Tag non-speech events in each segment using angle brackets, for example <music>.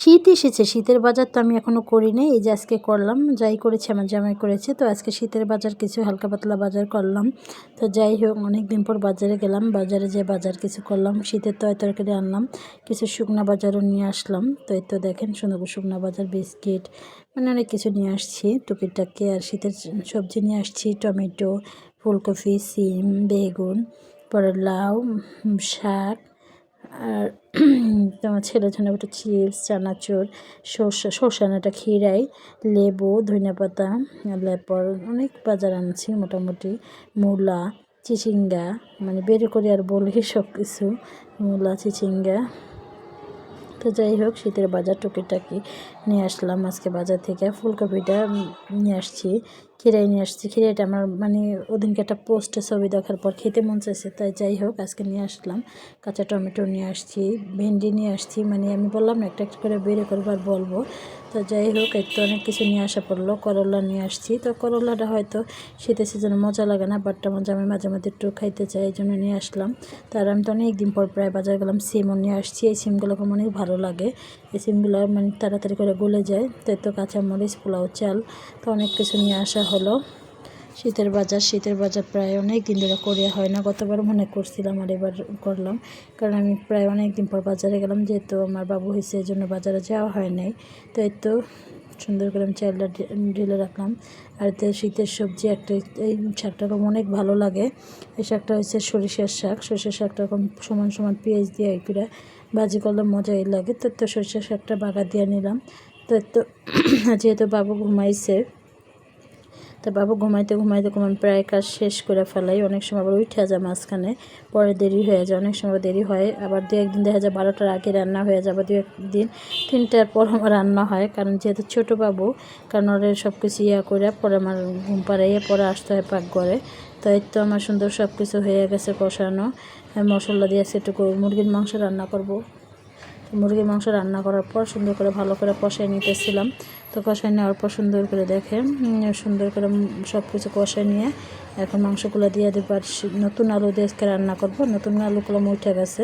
শীত এসেছে, শীতের বাজার তো আমি এখনও করি নাই, এই যে আজকে করলাম, যাই করেছে আমার জামাই করেছে, তো আজকে শীতের বাজার কিছু হালকা পাতলা বাজার করলাম, তো যাই হোক অনেক দিন পর বাজারে গেলাম, বাজারে যে বাজার কিছু করলাম, শীতের তয় তরকারি আনলাম, কিছু শুকনা বাজারও নিয়ে আসলাম, তো এই তো দেখেন সুন্দর শুকনা বাজার, বিস্কিট মানে অনেক কিছু নিয়ে আসছি, টুকিটাকি আর শীতের সবজি নিয়ে আসছি, টমেটো, ফুলকপি, সিম, বেগুন, পরে লাউ, শাক আর তোমার ছেলে জন্য একটু চিপস, চানাচুর, সর্ষে আনাটা খিরাই লেবু, ধনিয়া পাতা তারপর অনেক বাজার আনছি মোটামুটি, মূলা, চিচিঙ্গা মানে বের করে আর বলি সব কিছু মূলা, চিচিঙ্গা। তো যাই হোক, শীতের বাজার টুকিটাকি। নিয়ে আসলাম আজকে বাজার থেকে। ফুলকপিটা নিয়ে আসছি খিরাই নিয়ে আসছি। খিরাইটা আমার মানে ওদিনকে একটা পোস্টে ছবি দেখার পর খেতে মন চাইছে, তাই যাই হোক আজকে নিয়ে আসলাম। কাঁচা টমেটো নিয়ে আসছি, ভেন্ডি নিয়ে আসছি মানে আমি বললাম না একটা একটা করে বেড়ে করবার বলব। তো যাই হোক, একটু অনেক কিছু নিয়ে আসা পড়ল, করলা নিয়ে আসছি। তো করলাটা হয়তো শীতের সিজনে মজা লাগে না বাটটা মজা আমি মাঝে মাঝে একটু খাইতে চাই এই জন্য নিয়ে আসলাম। তার আমি তো অনেক দিন পর প্রায় বাজার গেলাম, সিমও নিয়ে আসছি, এই সিমগুলোকে অনেক ভালো লাগে। এই সিমগুলো মানে তাড়াতাড়ি করে গলে যায়। তো তো কাঁচামরিচ, পোলাও, চাল তো অনেক কিছু নিয়ে আসা হলো। শীতের বাজার শীতের বাজার প্রায় অনেক দিন ধরে করে হয় না। গতবার মনে করছিলাম আর এবার করলাম। কারণ আমি প্রায় অনেক দিন পর বাজারে গেলাম, যেহেতু আমার বাবু হয়েছে এই জন্য বাজারে যাওয়া হয় নাই। তো এই তো সুন্দর করে আমি চালটা ঢেলে রাখলাম। আর এতে শীতের সবজি একটা, এই শাকটা অনেক ভালো লাগে। এই শাকটা হচ্ছে সরিষার শাক। সরিষার শাকটা এরকম সমান সমান পেঁয়াজ দিয়ে করে ভাজি করলে মজাই লাগে। তো তো সরিষার শাকটা বাগা দিয়ে নিলাম। তো তো, <clears throat> যেহেতু বাবু ঘুমাইছে তো বাবু ঘুমাইতে ঘুমাইতে ঘুমান, প্রায় কাজ শেষ করে ফেলাই। অনেক সময় আবার উঠে যায় মাঝখানে, পরে দেরি হয়ে যায়, অনেক সময় দেরি হয়। আবার দু একদিন দেখা যায় বারোটার আগে রান্না হয়ে যাবে দু একদিন তিনটার পর আমার রান্না হয়। কারণ যেহেতু ছোটো বাবু, কারণ ওরা সব কিছু ইয়া করে, পরে আমার ঘুম পাড়াইয়ে পরে আসতে হয় পাক করে তো এই তো আমার সুন্দর সব কিছু হয়ে গেছে কষানো। মশলা দিয়ে একটু মুরগির মাংস রান্না করব। মুরগির মাংস রান্না করার পর সুন্দর করে ভালো করে কষাই নিতেছিলাম। তো কষাই নেওয়ার পর সুন্দর করে দেখে সুন্দর করে সব কিছু কষাই নিয়ে এখন মাংসগুলো দিয়ে দেবো আর নতুন আলু দিয়ে আজকে রান্না করব। নতুন আলুগুলো উঠে গেছে।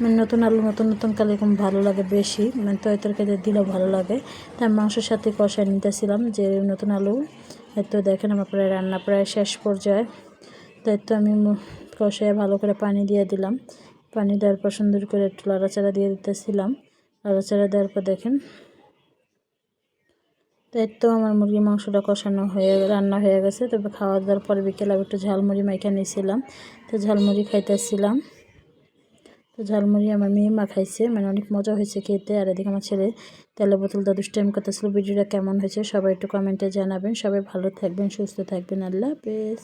মানে নতুন আলু, নতুন নতুন কালে এরকম ভালো লাগে বেশি। মানে তয় তরকারি দিলেও ভালো লাগে। তাই মাংসের সাথে কষাই নিতেছিলাম যে নতুন আলু। এত দেখেন আমার প্রায় রান্না প্রায় শেষ পর্যায়ে। তাই তো আমি কষায় ভালো করে পানি দিয়ে দিলাম। পানি দেওয়ার পর সুন্দর করে একটু লাড়াচাড়া দিয়ে দিতেছিলাম। লাড়াচাড়া দেওয়ার পর দেখেন তাই তো আমার মুরগির মাংসটা কষানো হয়ে, রান্না হয়ে গেছে। তবে খাওয়া দাওয়ার পরে বিকেলে আমি একটু ঝালমুড়ি মাইখা নিয়েছিলাম। তো ঝালমুড়ি খাইতেছিলাম। তো ঝালমুড়ি আমার মেয়ে মা খাইছে মানে অনেক মজা হয়েছে খেতে। আর এদিকে আমার ছেলে তেলে বোতলটা দুষ্টাইম করতেছিল। ভিডিওটা কেমন হয়েছে সবাই একটু কমেন্টে জানাবেন। সবাই ভালো থাকবেন, সুস্থ থাকবেন। আল্লাহ হাফেজ।